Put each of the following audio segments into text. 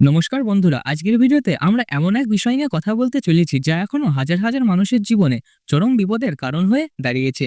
নমস্কার বন্ধুরা, আজকের ভিডিওতে আমরা এমন এক বিষয় নিয়ে কথা বলতে চলেছি যা এখনও হাজার হাজার মানুষের জীবনে চরম বিপদের কারণ হয়ে দাঁড়িয়েছে।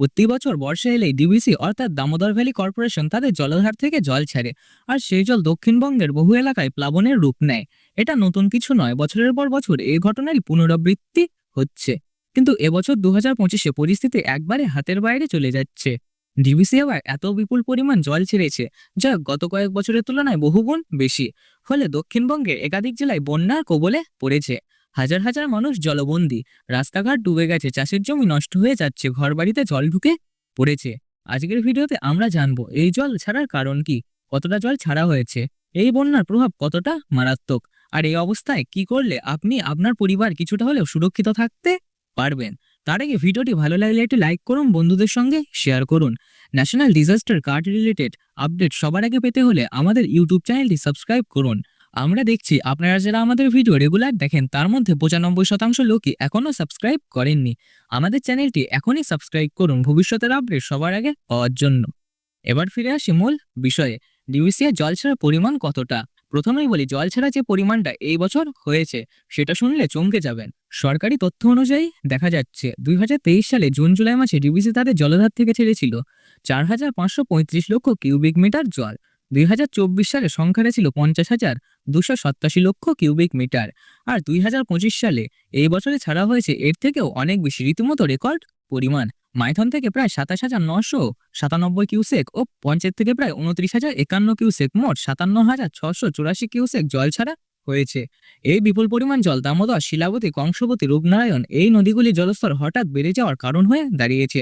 প্রতি বছর বর্ষা এলেই ডিবিসি অর্থাৎ দামোদর ভ্যালি কর্পোরেশন তাদের জলাধার থেকে জল ছাড়ে আর সেই জল দক্ষিণবঙ্গের বহু এলাকায় প্লাবনের রূপ নেয়। এটা নতুন কিছু নয়, বছরের পর বছর এই ঘটনারই পুনরাবৃত্তি হচ্ছে। কিন্তু এবছর দু হাজার পঁচিশে পরিস্থিতি একবারে হাতের বাইরে চলে যাচ্ছে। ডিবিসি আবার এত বিপুল পরিমাণ জল ছেড়েছে, যা গত কয়েক বছরের তুলনায় বহুগুণ বেশি। ফলে দক্ষিণবঙ্গের একাধিক জেলায় বন্যার কবলে পড়েছে। হাজার হাজার মানুষ জলবন্দী, রাস্তাঘাট ডুবে গেছে, চাষের জমি নষ্ট হয়ে যাচ্ছে, ঘরবাড়িতে জল ঢুকে পড়েছে। আজকের ভিডিওতে আমরা জানব, এই জল ছাড়ার কারণ কি? কতটা জল ছাড়া হয়েছে? এই বন্যার প্রভাব কতটা মারাত্মক? আর এই অবস্থায় কি করলে আপনি আপনার পরিবার কিছুটা হলেও সুরক্ষিত থাকতে পারবেন? তার আগে ভিডিওটি ভালো লাগলে একটি লাইক করুন, বন্ধুদের সঙ্গে শেয়ার করুন। National disaster card related update সবার আগে পেতে হলে আমাদের ইউটিউব চ্যানেলটি সাবস্ক্রাইব করুন। আমরা দেখছি আপনারা যারা আমাদের ভিডিও রেগুলার দেখেন, তার মধ্যে পঁচানব্বই শতাংশ লোকই এখনও সাবস্ক্রাইব করেননি। আমাদের চ্যানেলটি এখনই সাবস্ক্রাইব করুন, ভবিষ্যতের আপডেট সবার আগে পাওয়ার জন্য। এবার ফিরে আসি মূল বিষয়ে। ডিভিসিয়ার জল ছাড়ার পরিমাণ কতটা? প্রথমেই বলি, জল ছাড়া যে পরিমাণটা এই বছর হয়েছে, সেটা শুনলে চমকে যাবেন। সরকারি তথ্য অনুযায়ী দেখা যাচ্ছে, দুই হাজার তেইশ সালে জুন, জুলাই মাসে ডিবিসি তাদের জলধার থেকে ছেড়েছিল। চার হাজার পাঁচশো পঁয়ত্রিশ লক্ষ কিউবিক মিটার জল। দুই হাজার চব্বিশ সালে সংখ্যাটা ছিল পঞ্চাশ হাজার দুশো লক্ষ কিউবিক মিটার। আর দুই হাজার পঁচিশ সালে এই বছরে ছাড়া হয়েছে, এর থেকেও অনেক বেশি, রীতিমতো রেকর্ড পরিমাণ। মাইথন থেকে প্রায় সাতাশ হাজার নশো সাতানব্বই কিউসেক ও পঞ্চায়েত থেকে প্রায় উনত্রিশ হাজার একান্ন কিউসেক মোট সাতান্ন হাজার ছশো চুরাশি কিউসেক জল ছাড়া হয়েছে। এই বিপুল পরিমাণ জল দামোদর শিলাবতী কংসবতী রূপনারায়ণ এই নদীগুলির জলস্তর হঠাৎ বেড়ে যাওয়ার কারণ হয়ে দাঁড়িয়েছে।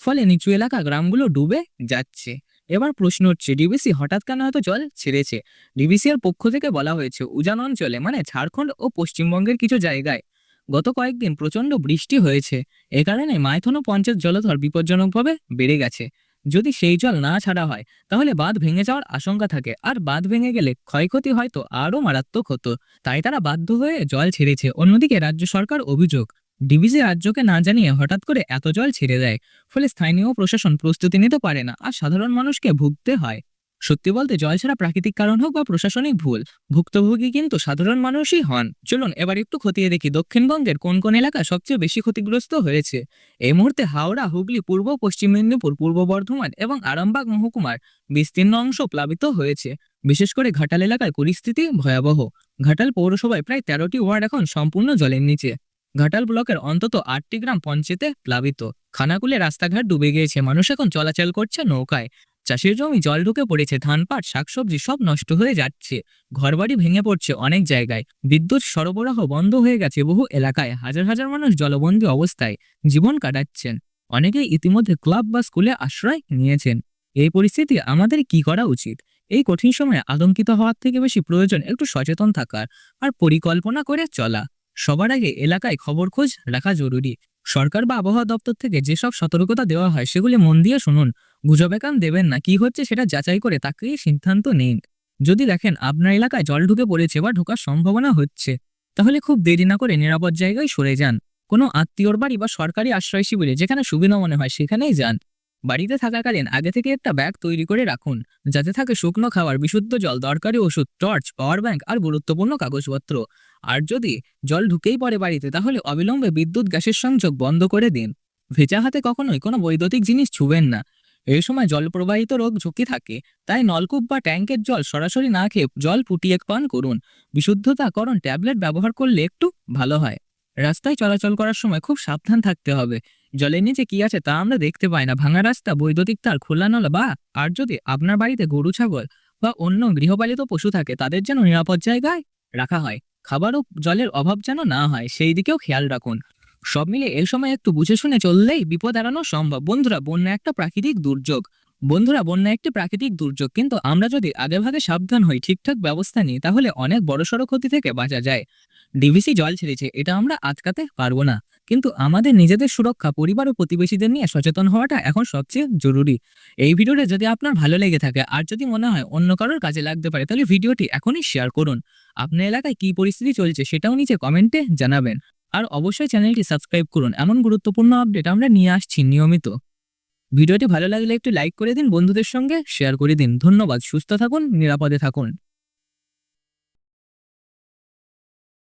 ফলে নিচু এলাকা গ্রামগুলো ডুবে যাচ্ছে। এবার প্রশ্ন হচ্ছে ডিবিসি হঠাৎ কেন হয়তো জল ছেড়েছে? ডিবিসি এর পক্ষ থেকে বলা হয়েছে, উজান অঞ্চলে মানে ঝাড়খণ্ড ও পশ্চিমবঙ্গের কিছু জায়গায় গত কয়েকদিন প্রচণ্ড বৃষ্টি হয়েছে। এ কারণে মাইথন ও পঞ্চায়েত জলধর বিপজ্জনকভাবে বেড়ে গেছে। যদি সেই জল না ছাড়া হয়, তাহলে বাঁধ ভেঙে যাওয়ার আশঙ্কা থাকে। আর বাঁধ ভেঙে গেলে ক্ষয়ক্ষতি হয়তো আরও মারাত্মক হতো। তাই তারা বাধ্য হয়ে জল ছেড়েছে। অন্যদিকে রাজ্য সরকার অভিযোগ, ডিবিসি রাজ্যকে না জানিয়ে হঠাৎ করে এত জল ছেড়ে দেয়। ফলে স্থানীয় প্রশাসন প্রস্তুতি নিতে পারে না। আর সাধারণ মানুষকে ভুগতে হয়। সত্যি বলতে জল ছাড়া প্রাকৃতিক কারণ হোক বা প্রশাসনিক ভুল, ভুক্তভোগী কিন্তু সাধারণ মানুষই হন। চলুন এবার একটু খতিয়ে দেখি দক্ষিণবঙ্গের কোন কোন এলাকা সবচেয়ে বেশি ক্ষতিগ্রস্ত হয়েছে। এই মুহূর্তে হাওড়া, হুগলি, পূর্ব, পশ্চিম মেদিনীপুর, পূর্ব বর্ধমান এবং আরামবাগ মহকুমার বিস্তীর্ণ অংশ প্লাবিত হয়েছে। বিশেষ করে ঘাটাল এলাকায় পরিস্থিতি ভয়াবহ। ঘাটাল পৌরসভায় প্রায় তেরোটি ওয়ার্ড এখন সম্পূর্ণ জলের নিচে। ঘাটাল ব্লকের অন্তত আটটি গ্রাম পঞ্চায়েতে প্লাবিত। খানাকুলে রাস্তাঘাট ডুবে গিয়েছে। মানুষ এখন চলাচল করছে নৌকায়। চাষের জমি জল ঢুকে পড়েছে ধান পাট শাকসবজি সব নষ্ট হয়ে যাচ্ছে। ঘরবাড়ি ভেঙে পড়ছে অনেক জায়গায়। বিদ্যুৎ সরবরাহ বন্ধ হয়ে গেছে বহু এলাকায়। হাজার হাজার মানুষ জলবন্দী অবস্থায় জীবন কাটাচ্ছেন। অনেকেই ইতিমধ্যে ক্লাব বা স্কুলে আশ্রয় নিয়েছেন। এই পরিস্থিতি আমাদের কি করা উচিত? এই কঠিন সময়ে আতঙ্কিত হওয়ার থেকে বেশি প্রয়োজন একটু সচেতন থাকার আর পরিকল্পনা করে চলা। সবার আগে এলাকায় খবর খোঁজ রাখা জরুরি। সরকার বা আবহাওয়া দপ্তর থেকে যেসব সতর্কতা দেওয়া হয় সেগুলি মন দিয়ে শুনুন। গুজবে কান দেবেন না। কি হচ্ছে সেটা যাচাই করে তাকেই সিদ্ধান্ত নিন। যদি দেখেন আপনার এলাকায় জল ঢুকে পড়েছে বা ঢোকার সম্ভাবনা হচ্ছে, তাহলে খুব দেরি না করে নিরাপদ জায়গায় সরে যান। কোনো আত্মীয়র বাড়ি বা সরকারি আশ্রয় শিবিরে, যেখানে সুবিধা মনে হয়, সেখানেই যান। বাড়িতে থাকাকালীন আগে থেকে একটা ব্যাগ তৈরি করে রাখুন, যাতে থাকে শুকনো খাবার, বিশুদ্ধ জল, দরকারি ওষুধ, টর্চ, পাওয়ার ব্যাংক আর গুরুত্বপূর্ণ কাগজপত্র। আর যদি জল ঢুকেই পড়ে বাড়িতে, তাহলে অবিলম্বে বিদ্যুৎ গ্যাসের সংযোগ বন্ধ করে দিন। ভেজা হাতে কখনোই কোনো বৈদ্যুতিক জিনিস ছুবেন না। এই সময় জল প্রবাহিত রোগ ঝুঁকি থাকে, তাই নলকূপ বা ট্যাঙ্কের জল সরাসরি না খেয়ে জল ফুটিয়ে পান করুন। বিশুদ্ধতাকরণ ট্যাবলেট ব্যবহার করলে একটু ভালো হয়। রাস্তায় চলাচল করার সময় খুব সাবধান থাকতে হবে। জলের নিচে কি আছে তা আমরা দেখতে পাই না। ভাঙা রাস্তা, বৈদ্যুতিক তার, খোলা নলা বা আর যদি আপনার বাড়িতে গরু, ছাগল বা অন্য গৃহপালিত পশু থাকে, তাদের যেন নিরাপদ জায়গায় রাখা হয়। খাবার ও জলের অভাব যেন না হয়, সেই দিকেও খেয়াল রাখুন। সব মিলে এই সময় একটু বুঝে শুনে চললেই বিপদ এড়ানো সম্ভব। বন্ধুরা, বন্যা একটা প্রাকৃতিক দুর্যোগ। বন্ধুরা, বন্যা একটি প্রাকৃতিক দুর্যোগ। কিন্তু আমরা যদি আগেভাগে সাবধান হই, ঠিকঠাক ব্যবস্থা নিই, তাহলে অনেক বড়সড় ক্ষতি থেকে বাঁচা যায়। ডিভিসি জল ছেড়েছে, এটা আমরা আটকাতে পারব না। কিন্তু আমাদের নিজেদের সুরক্ষা, পরিবার ও প্রতিবেশীদের নিয়ে সচেতন হওয়াটা এখন সবচেয়ে জরুরি। এই ভিডিওটা যদি আপনার ভালো লেগে থাকে, আর যদি মনে হয় অন্য কারোর কাজে লাগতে পারে, তাহলে ভিডিওটি এখনই শেয়ার করুন। আপনার এলাকায় কি পরিস্থিতি চলছে, সেটাও নিচে কমেন্টে জানাবেন। আর অবশ্যই চ্যানেলটি সাবস্ক্রাইব করুন। এমন গুরুত্বপূর্ণ আপডেট আমরা নিয়ে আসছি নিয়মিত। ভিডিওটি ভালো লাগলে একটু লাইক করে দিন, বন্ধুদের সঙ্গে শেয়ার করে দিন। ধন্যবাদ, সুস্থ থাকুন, নিরাপদে থাকুন।